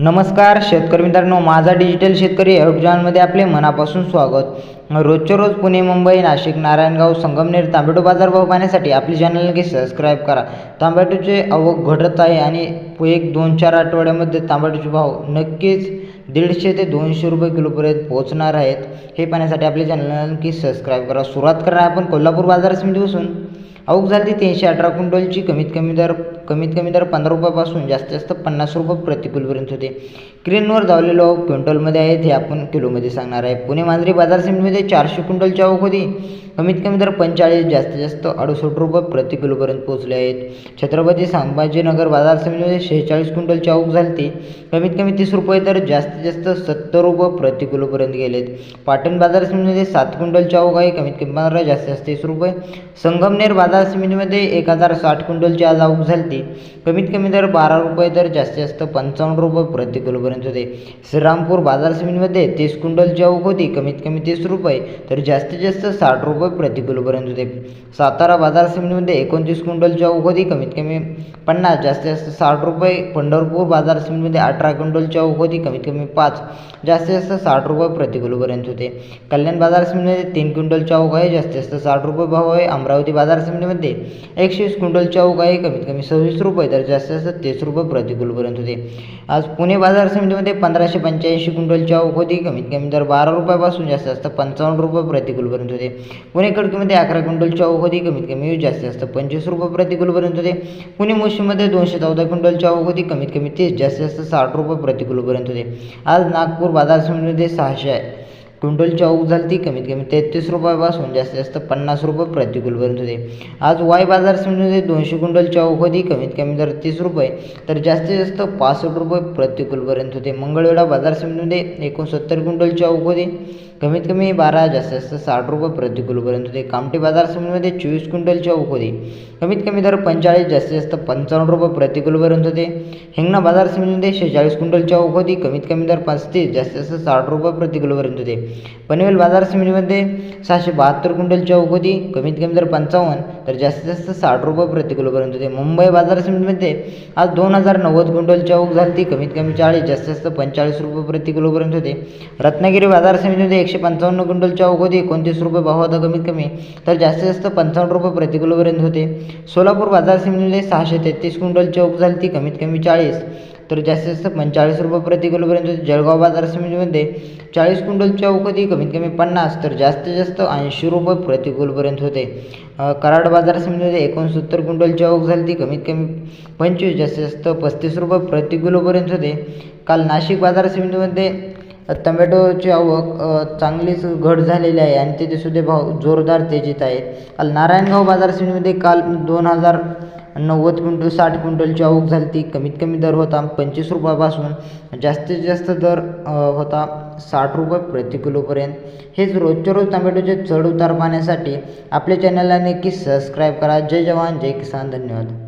नमस्कार शेतकरी मित्रांनो माझा डिजिटल शेतकरी या यूट्यूब चॅनलमध्ये आपले मनापासून स्वागत. रोजच्या रोज पुणे मुंबई नाशिक नारायणगाव संगमनेर तांबेटो बाजारभाव पाहण्यासाठी आपली चॅनल नक्की सबस्क्राईब करा. तांबेटोचे आवक घटत आहे आणि एक दोन चार आठवड्यामध्ये तांबेटोचे भाव नक्कीच दीडशे ते दोनशे रुपये किलोपर्यंत पोहोचणार आहेत. हे पाहण्यासाठी आपल्या चॅनलला नक्की सबस्क्राईब करा. सुरुवात करा आपण कोल्हापूर बाजार समितीपासून आवक झाली तीनशे अठरा क्विंटलची. कमीत कमी दर कमीत कमी दर पंधरा रुपयापासून जास्तीत जास्त पन्नास रुपये प्रतिकूलपर्यंत होते. क्रेनवर धावलेलो आवक क्विंटलमध्ये आहेत हे आपण किलोमध्ये सांगणार आहे. पुणे मांजरी बाजार समितीमध्ये चारशे क्विंटलची आवक होती. कमीत कमी दर पंचेचाळीस जास्तीत जास्त अडुसष्ट रुपये प्रति किलोपर्यंत पोहोचले आहेत. छत्रपती संभाजीनगर बाजार समितीमध्ये शेहेचाळीस क्विंटल आवक झाली कमीत कमी तीस रुपये तर जास्तीत जास्त सत्तर रुपये प्रति किलोपर्यंत गेलेत. पाटण बाजार समितीमध्ये सात क्विंटल आवक आहे कमीत कमी पंधरा जास्तीत जास्त तीस रुपये. संगमनेर बाजार समितीमध्ये एक हजार साठ क्विंटलची आज आवक झाली कमीत कमी दर बारा रुपये तर जास्तीत जास्त पंचावन्न रुपये प्रति किलोपर्यंत होते. श्रीरामपूर बाजार समितीमध्ये तीस क्विंटलची आवक होती कमीत कमी तीस रुपये. तर जास्तीत जास्त साठ रुपये प्रति किलोपर्यंत होते सातारा बाजार समितीमध्ये एकोणतीस क्विंटलच्या आवक होती कमीत कमी पन्नास जास्तीत जास्त साठ रुपये. पंढरपूर बाजार समितीमध्ये अठरा क्विंटलच्या आवक होती कमीत कमी पाच जास्तीत जास्त साठ रुपये प्रति किलोपर्यंत होते. कल्याण बाजार समितीमध्ये तीन क्विंटलच्या आवक आहे जास्तीत जास्त साठ रुपये भाव आहे. अमरावती बाजार समितीमध्ये एकशे वीस क्विंटलच्या आवक आहे कमीत कमी सव्वीस रुपये तर जास्तीत जास्त तीस रुपये प्रति किलोपर्यंत होते. आज पुणे बाजार समितीमध्ये पंधराशे पंच्याऐंशी क्विंटलच्या आवक होती कमीत कमी दर बारा रुपयापासून जास्तीत जास्त पंचावन्न रुपये प्रति किलोपर्यंत होते. पुणे कडकीमध्ये अकरा क्विंटलच्या आवक होती कमीत कमी जास्तीत जास्त पंचवीस रुपये प्रति किलोपर्यंत होते. पुणे मोशीमध्ये दोनशे चौदा क्विंटलच्या आवक होती कमीत कमी तीस जास्तीत जास्त साठ रुपये प्रति किलोपर्यंत होते. आज नागपूर बाजार समितीमध्ये सहाशे क्विंटलची आवक झाली ती कमीत कमी तेहतीस रुपयापासून जास्तीत जास्त पन्नास रुपये प्रतिकूलपर्यंत होते. आज वाय बाजार समितीमध्ये दोनशे क्विंटलची आवक होती कमीत कमी दर तीस रुपये तर जास्तीत जास्त पासष्ट रुपये प्रतिकूलपर्यंत होते. मंगळवेढा बाजार समितीमध्ये एकोणसत्तर क्विंटलची आवक होती कमीत कमी बारा जास्तीत जास्त साठ रुपये प्रतिकूलपर्यंत होते. कामठी बाजार समितीमध्ये चोवीस क्विंटलची आवक होती. कमीत कमी दर पंचेचाळीस जास्तीत जास्त पंचावन्न रुपये प्रति किलोपर्यंत होते हिंगणा बाजार समितीमध्ये शेहेचाळीस क्विंटलच्या आवक होती. कमीत कमी दर पस्तीस जास्तीत जास्त साठ रुपये प्रति किलोपर्यंत होते पनवेल बाजार समितीमध्ये सहाशे बहात्तर क्विंटलच्या आवक होती. कमीत कमी दर पंचावन्न तर जास्तीत जास्त साठ रुपये प्रति किलोपर्यंत होते मुंबई बाजार समितीमध्ये आज दोन हजार नव्वद क्विंटलच्या आवक झाली. ती कमीत कमी चाळीस जास्तीत जास्त पंचेचाळीस रुपये प्रति किलोपर्यंत होते रत्नागिरी बाजार समितीमध्ये एकशे पंचावन्न क्विंटलच्या आवक होती. एकोणतीस रुपये भाव होता कमीत कमी तर जास्तीत जास्त पंचावन्न रुपये प्रति किलोपर्यंत होते सोलापूर बाजार समितीमध्ये सहाशे तेहतीस क्विंटलची चौक झाली ती कमीत कमी चाळीस. तर जास्तीत जास्त पंचेचाळीस रुपये प्रति किलोपर्यंत होते जळगाव बाजार समितीमध्ये चाळीस क्विंटलची चौक होती कमीत कमी पन्नास तर जास्तीत जास्त ऐंशी रुपये प्रति किलोपर्यंत होते. कराड बाजार समितीमध्ये एकोणसत्तर क्विंटलची चौक झाली ती कमीत कमी पंचवीस जास्तीत जास्त पस्तीस रुपये प्रति किलोपर्यंत होते. काल नाशिक बाजार समितीमध्ये टमॅटोची आवक चांगलीच घट झालेली आहे आणि तिथे सुद्धा भाव जोरदार तेजीत आहे काल नारायणगाव बाजार समितीमध्ये काल दोन हजार नव्वद क्विंटल साठ क्विंटलची आवक झाली ती कमीत कमी दर होता पंचवीस रुपयापासून जास्तीत जास्त दर होता साठ रुपये प्रति किलोपर्यंत. हेच रोजच्या रोज टमॅटोचे चढ उतार पाहण्यासाठी आपल्या चॅनलला नक्की सबस्क्राईब करा. जय जवान जय किसान धन्यवाद.